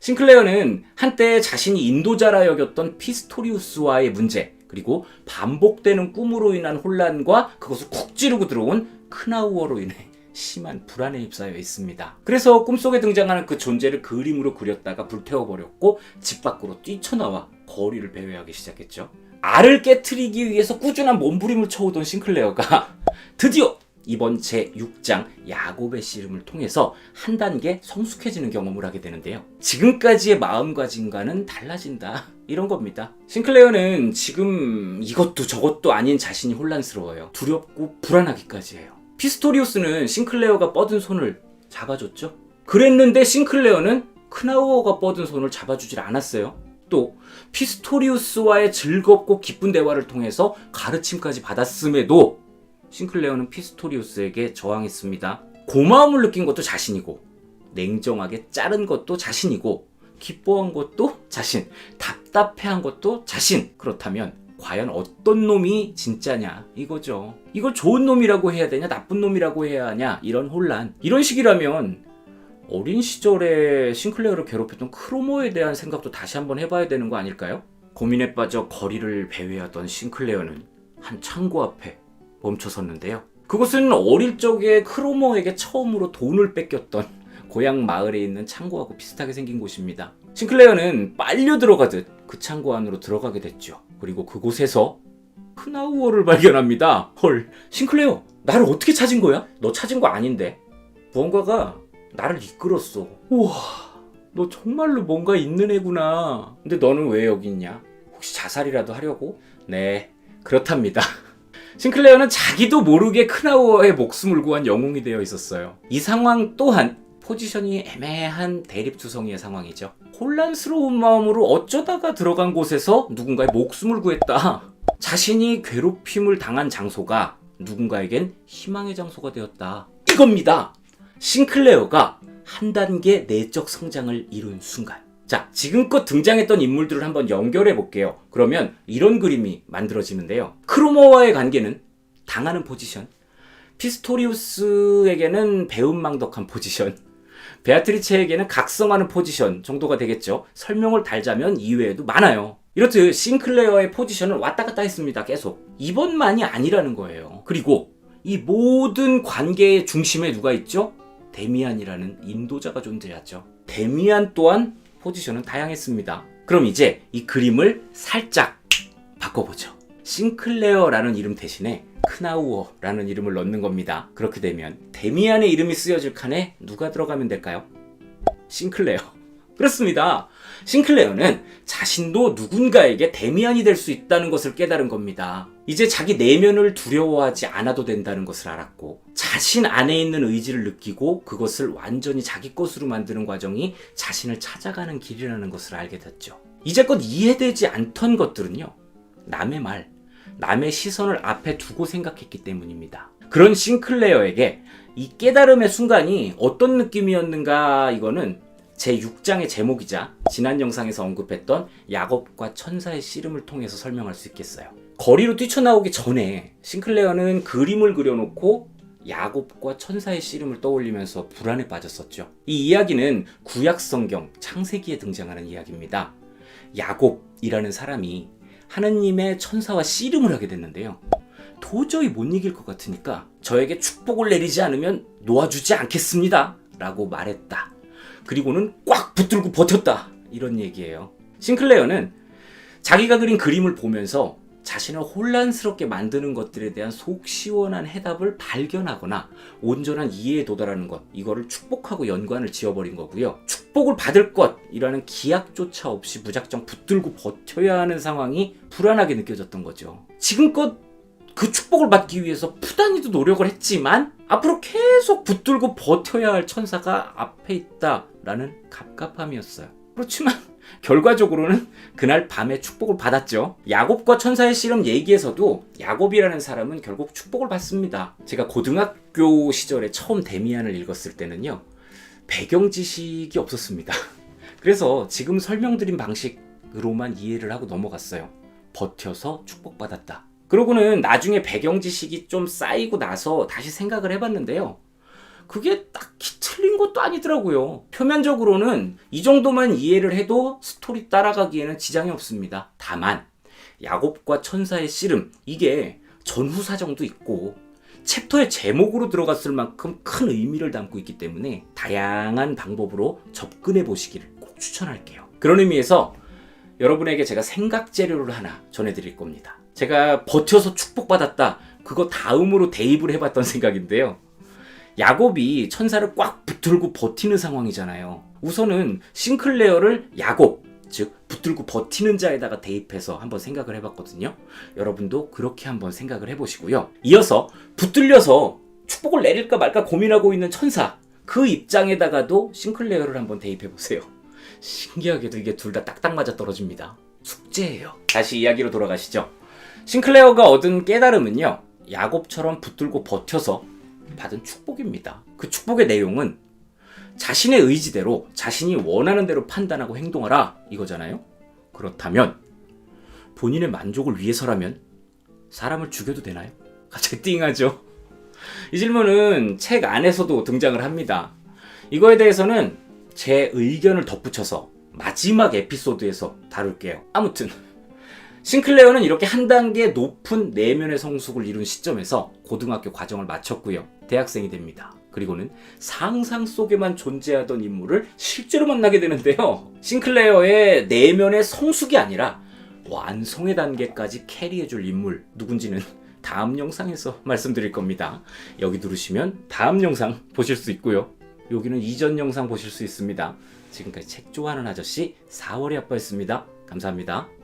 싱클레어는 한때 자신이 인도자라 여겼던 피스토리우스와의 문제, 그리고 반복되는 꿈으로 인한 혼란과 그것을 쿡 찌르고 들어온 크나우어로 인해 심한 불안에 휩싸여 있습니다. 그래서 꿈속에 등장하는 그 존재를 그림으로 그렸다가 불태워버렸고 집 밖으로 뛰쳐나와 거리를 배회하기 시작했죠. 알을 깨트리기 위해서 꾸준한 몸부림을 쳐오던 싱클레어가 드디어 이번 제6장 야곱의 씨름을 통해서 한 단계 성숙해지는 경험을 하게 되는데요. 지금까지의 마음가짐과는 달라진다. 이런 겁니다. 싱클레어는 지금 이것도 저것도 아닌 자신이 혼란스러워요. 두렵고 불안하기까지 해요. 피스토리우스는 싱클레어가 뻗은 손을 잡아줬죠. 그랬는데 싱클레어는 크나우어가 뻗은 손을 잡아주질 않았어요. 또 피스토리우스와의 즐겁고 기쁜 대화를 통해서 가르침까지 받았음에도 싱클레어는 피스토리우스에게 저항했습니다. 고마움을 느낀 것도 자신이고 냉정하게 자른 것도 자신이고 기뻐한 것도 자신, 답답해한 것도 자신. 그렇다면 과연 어떤 놈이 진짜냐 이거죠. 이걸 좋은 놈이라고 해야 되냐 나쁜 놈이라고 해야 하냐 이런 혼란. 이런 식이라면 어린 시절에 싱클레어를 괴롭혔던 크로모에 대한 생각도 다시 한번 해봐야 되는 거 아닐까요? 고민에 빠져 거리를 배회하던 싱클레어는 한 창고 앞에 멈춰섰는데요. 그곳은 어릴 적에 크로모에게 처음으로 돈을 뺏겼던 고향 마을에 있는 창고하고 비슷하게 생긴 곳입니다. 싱클레어는 빨려 들어가듯 그 창고 안으로 들어가게 됐죠. 그리고 그곳에서 크나우어를 발견합니다. 헐, 싱클레어, 나를 어떻게 찾은 거야? 너 찾은 거 아닌데. 무언가가 나를 이끌었어. 우와, 너 정말로 뭔가 있는 애구나. 근데 너는 왜 여기 있냐? 혹시 자살이라도 하려고? 네, 그렇답니다. 싱클레어는 자기도 모르게 크나우어의 목숨을 구한 영웅이 되어 있었어요. 이 상황 또한 포지션이 애매한 대립투성이의 상황이죠. 혼란스러운 마음으로 어쩌다가 들어간 곳에서 누군가의 목숨을 구했다. 자신이 괴롭힘을 당한 장소가 누군가에겐 희망의 장소가 되었다. 이겁니다. 싱클레어가 한 단계 내적 성장을 이룬 순간. 자, 지금껏 등장했던 인물들을 한번 연결해 볼게요. 그러면 이런 그림이 만들어지는데요. 크로모와의 관계는 당하는 포지션, 피스토리우스에게는 배은망덕한 포지션, 베아트리체에게는 각성하는 포지션 정도가 되겠죠. 설명을 달자면 이외에도 많아요. 이렇듯 싱클레어의 포지션은 왔다 갔다 했습니다. 계속. 이번만이 아니라는 거예요. 그리고 이 모든 관계의 중심에 누가 있죠? 데미안이라는 인도자가 존재하죠. 데미안 또한 포지션은 다양했습니다. 그럼 이제 이 그림을 살짝 바꿔보죠. 싱클레어라는 이름 대신에 크나우어라는 이름을 넣는 겁니다. 그렇게 되면 데미안의 이름이 쓰여질 칸에 누가 들어가면 될까요? 싱클레어. 그렇습니다. 싱클레어는 자신도 누군가에게 데미안이 될 수 있다는 것을 깨달은 겁니다. 이제 자기 내면을 두려워하지 않아도 된다는 것을 알았고, 자신 안에 있는 의지를 느끼고 그것을 완전히 자기 것으로 만드는 과정이 자신을 찾아가는 길이라는 것을 알게 됐죠. 이제껏 이해되지 않던 것들은요, 남의 말, 남의 시선을 앞에 두고 생각했기 때문입니다. 그런 싱클레어에게 이 깨달음의 순간이 어떤 느낌이었는가 이거는 제 6장의 제목이자 지난 영상에서 언급했던 야곱과 천사의 씨름을 통해서 설명할 수 있겠어요. 거리로 뛰쳐나오기 전에 싱클레어는 그림을 그려놓고 야곱과 천사의 씨름을 떠올리면서 불안에 빠졌었죠. 이 이야기는 구약 성경 창세기에 등장하는 이야기입니다. 야곱이라는 사람이 하느님의 천사와 씨름을 하게 됐는데요. 도저히 못 이길 것 같으니까 저에게 축복을 내리지 않으면 놓아주지 않겠습니다. 라고 말했다. 그리고는 꽉 붙들고 버텼다. 이런 얘기예요. 싱클레어는 자기가 그린 그림을 보면서 자신을 혼란스럽게 만드는 것들에 대한 속 시원한 해답을 발견하거나 온전한 이해에 도달하는 것 이거를 축복하고 연관을 지어버린 거고요. 축복을 받을 것이라는 기약조차 없이 무작정 붙들고 버텨야 하는 상황이 불안하게 느껴졌던 거죠. 지금껏 그 축복을 받기 위해서 푸단히도 노력을 했지만 앞으로 계속 붙들고 버텨야 할 천사가 앞에 있다 라는 갑갑함이었어요. 그렇지만 결과적으로는 그날 밤에 축복을 받았죠. 야곱과 천사의 씨름 얘기에서도 야곱이라는 사람은 결국 축복을 받습니다. 제가 고등학교 시절에 처음 데미안을 읽었을 때는요. 배경 지식이 없었습니다. 그래서 지금 설명드린 방식으로만 이해를 하고 넘어갔어요. 버텨서 축복받았다. 그러고는 나중에 배경 지식이 좀 쌓이고 나서 다시 생각을 해봤는데요. 그게 딱히 틀린 것도 아니더라고요. 표면적으로는 이 정도만 이해를 해도 스토리 따라가기에는 지장이 없습니다. 다만 야곱과 천사의 씨름 이게 전후 사정도 있고 챕터의 제목으로 들어갔을 만큼 큰 의미를 담고 있기 때문에 다양한 방법으로 접근해 보시기를 꼭 추천할게요. 그런 의미에서 여러분에게 제가 생각 재료를 하나 전해드릴 겁니다. 제가 버텨서 축복받았다. 그거 다음으로 대입을 해봤던 생각인데요. 야곱이 천사를 꽉 붙들고 버티는 상황이잖아요. 우선은 싱클레어를 야곱, 즉 붙들고 버티는 자에다가 대입해서 한번 생각을 해봤거든요. 여러분도 그렇게 한번 생각을 해보시고요. 이어서 붙들려서 축복을 내릴까 말까 고민하고 있는 천사, 그 입장에다가도 싱클레어를 한번 대입해보세요. 신기하게도 이게 둘 다 딱딱 맞아 떨어집니다. 숙제예요. 다시 이야기로 돌아가시죠. 싱클레어가 얻은 깨달음은요. 야곱처럼 붙들고 버텨서 받은 축복입니다. 그 축복의 내용은 자신의 의지대로 자신이 원하는 대로 판단하고 행동하라 이거잖아요. 그렇다면 본인의 만족을 위해서라면 사람을 죽여도 되나요? 갑자기 띵하죠. 이 질문은 책 안에서도 등장을 합니다. 이거에 대해서는 제 의견을 덧붙여서 마지막 에피소드에서 다룰게요. 아무튼 싱클레어는 이렇게 한 단계 높은 내면의 성숙을 이룬 시점에서 고등학교 과정을 마쳤고요. 대학생이 됩니다. 그리고는 상상 속에만 존재하던 인물을 실제로 만나게 되는데요. 싱클레어의 내면의 성숙이 아니라 완성의 단계까지 캐리해줄 인물 누군지는 다음 영상에서 말씀드릴 겁니다. 여기 누르시면 다음 영상 보실 수 있고요. 여기는 이전 영상 보실 수 있습니다. 지금까지 책 좋아하는 아저씨 4월의 아빠였습니다. 감사합니다.